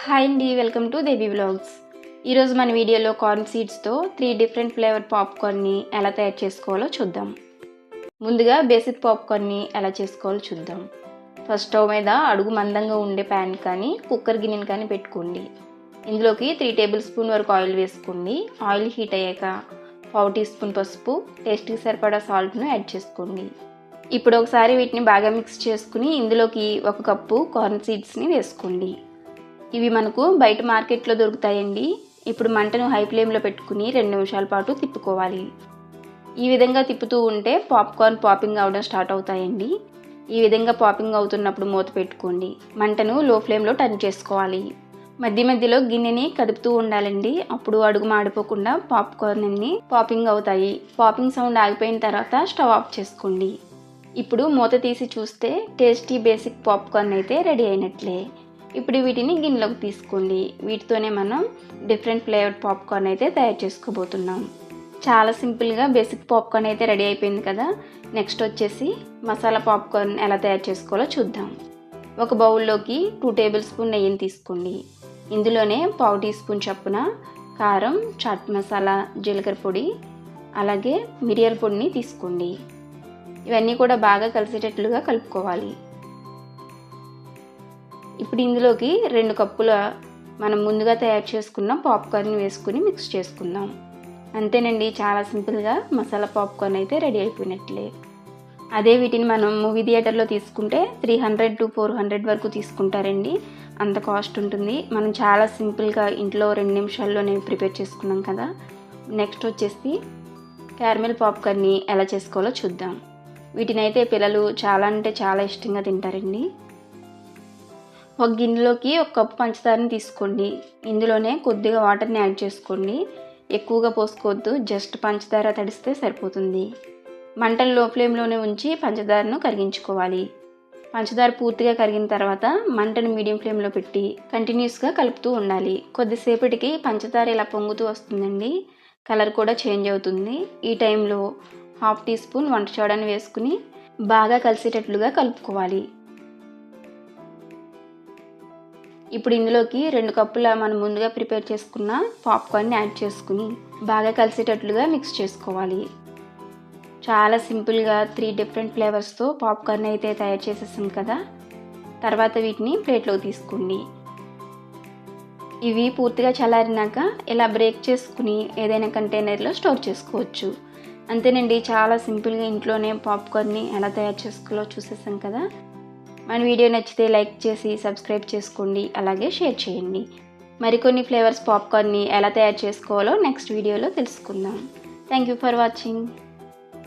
Hi అండి welcome to Devi blogs ఈరోజు మన వీడియోలో కార్న్ సీడ్స్తో త్రీ డిఫరెంట్ ఫ్లేవర్ పాప్కార్న్ని ఎలా తయారు చేసుకోవాలో చూద్దాం. ముందుగా బేసిక్ పాప్కార్న్ని ఎలా చేసుకోవాలో చూద్దాం. ఫస్ట్ స్టవ్ మీద అడుగు మందంగా ఉండే ప్యాన్ కానీ కుక్కర్ గిన్నెని కానీ పెట్టుకోండి. ఇందులోకి త్రీ టేబుల్ స్పూన్ వరకు ఆయిల్ వేసుకోండి. ఆయిల్ హీట్ అయ్యాక పావు టీ స్పూన్ పసుపు టేస్ట్కి సరిపడా సాల్ట్ను యాడ్ చేసుకోండి. ఇప్పుడు ఒకసారి వీటిని బాగా మిక్స్ చేసుకుని ఇందులోకి ఒక కప్పు కార్న్ సీడ్స్ని వేసుకోండి. ఇవి మనకు బయట మార్కెట్లో దొరుకుతాయండి. ఇప్పుడు మంటను హై ఫ్లేమ్లో పెట్టుకుని రెండు నిమిషాల పాటు తిప్పుకోవాలి. ఈ విధంగా తిప్పుతూ ఉంటే పాప్కార్న్ పాపింగ్ అవడం స్టార్ట్ అవుతాయండి. ఈ విధంగా పాపింగ్ అవుతున్నప్పుడు మూత పెట్టుకోండి. మంటను లో ఫ్లేమ్లో టర్న్ చేసుకోవాలి. మధ్య మధ్యలో గిన్నెని కదుపుతూ ఉండాలండి. అప్పుడు అడుగు మాడిపోకుండా పాప్కార్న్ అన్ని పాపింగ్ అవుతాయి. పాపింగ్ సౌండ్ ఆగిపోయిన తర్వాత స్టవ్ ఆఫ్ చేసుకోండి. ఇప్పుడు మూత తీసి చూస్తే టేస్టీ బేసిక్ పాప్కార్న్ అయితే రెడీ అయినట్లే. ఇప్పుడు వీటిని గిన్నెలోకి తీసుకోండి. వీటితోనే మనం డిఫరెంట్ ఫ్లేవర్డ్ పాప్కార్న్ అయితే తయారు చేసుకోబోతున్నాం. చాలా సింపుల్గా బేసిక్ పాప్కార్న్ అయితే రెడీ అయిపోయింది కదా. నెక్స్ట్ వచ్చేసి మసాలా పాప్కార్న్ ఎలా తయారు చేసుకోవాలో చూద్దాం. ఒక బౌల్లోకి టూ టేబుల్ స్పూన్ నెయ్యిని తీసుకోండి. ఇందులోనే పావు టీ స్పూన్ చప్పున కారం చాట్ మసాలా జీలకర్ర పొడి అలాగే మిరియాల పొడిని తీసుకోండి. ఇవన్నీ కూడా బాగా కలిసేటట్లుగా కలుపుకోవాలి. ఇప్పుడు ఇందులోకి రెండు కప్పుల మనం ముందుగా తయారు చేసుకున్న పాప్కార్న్ వేసుకుని మిక్స్ చేసుకుందాం. అంతేనండి చాలా సింపుల్గా మసాలా పాప్కార్న్ అయితే రెడీ అయిపోయినట్లే. అదే వీటిని మనం మూవీ థియేటర్లో తీసుకుంటే three hundred to four hundred వరకు తీసుకుంటారండి. అంత కాస్ట్ ఉంటుంది. మనం చాలా సింపుల్గా ఇంట్లో రెండు నిమిషాల్లోనే ప్రిపేర్ చేసుకున్నాం కదా. నెక్స్ట్ వచ్చేసి క్యారమెల్ పాప్కార్న్ని ఎలా చేసుకోవాలో చూద్దాం. వీటినైతే పిల్లలు చాలా అంటే చాలా ఇష్టంగా తింటారండి. ఒక గిన్నెలోకి ఒక కప్పు పంచదారని తీసుకోండి. ఇందులోనే కొద్దిగా వాటర్ని యాడ్ చేసుకోండి. ఎక్కువగా పోసుకోవద్దు. జస్ట్ పంచదార తడిస్తే సరిపోతుంది. మంటలు లో ఫ్లేమ్లోనే ఉంచి పంచదారను కరిగించుకోవాలి. పంచదార పూర్తిగా కరిగిన తర్వాత మంటను మీడియం ఫ్లేమ్లో పెట్టి కంటిన్యూస్గా కలుపుతూ ఉండాలి. కొద్దిసేపటికి పంచదార ఇలా పొంగుతూ వస్తుందండి. కలర్ కూడా చేంజ్ అవుతుంది. ఈ టైంలో హాఫ్ టీ స్పూన్ వంట సోడాని వేసుకుని బాగా కలిసేటట్లుగా కలుపుకోవాలి. ఇప్పుడు ఇందులోకి రెండు కప్పుల మనం ముందుగా ప్రిపేర్ చేసుకున్న పాప్కార్న్ని యాడ్ చేసుకుని బాగా కలిసేటట్లుగా మిక్స్ చేసుకోవాలి. చాలా సింపుల్గా త్రీ డిఫరెంట్ ఫ్లేవర్స్తో పాప్కార్న్ అయితే తయారు చేసేసాం కదా. తర్వాత వీటిని ప్లేట్లోకి తీసుకోండి. ఇవి పూర్తిగా చల్లారినాక ఇలా బ్రేక్ చేసుకుని ఏదైనా కంటైనర్లో స్టోర్ చేసుకోవచ్చు. అంతేనండి చాలా సింపుల్గా ఇంట్లోనే పాప్కార్న్ని ఎలా తయారు చేసుకోవాలో చూసేసాం కదా. మన వీడియో నచ్చితే లైక్ చేసి సబ్స్క్రైబ్ చేసుకోండి. అలాగే షేర్ చేయండి. మరికొన్ని ఫ్లేవర్స్ పాప్కార్న్ని ఎలా తయారు చేసుకోవాలో నెక్స్ట్ వీడియోలో తెలుసుకుందాం. Thank you for watching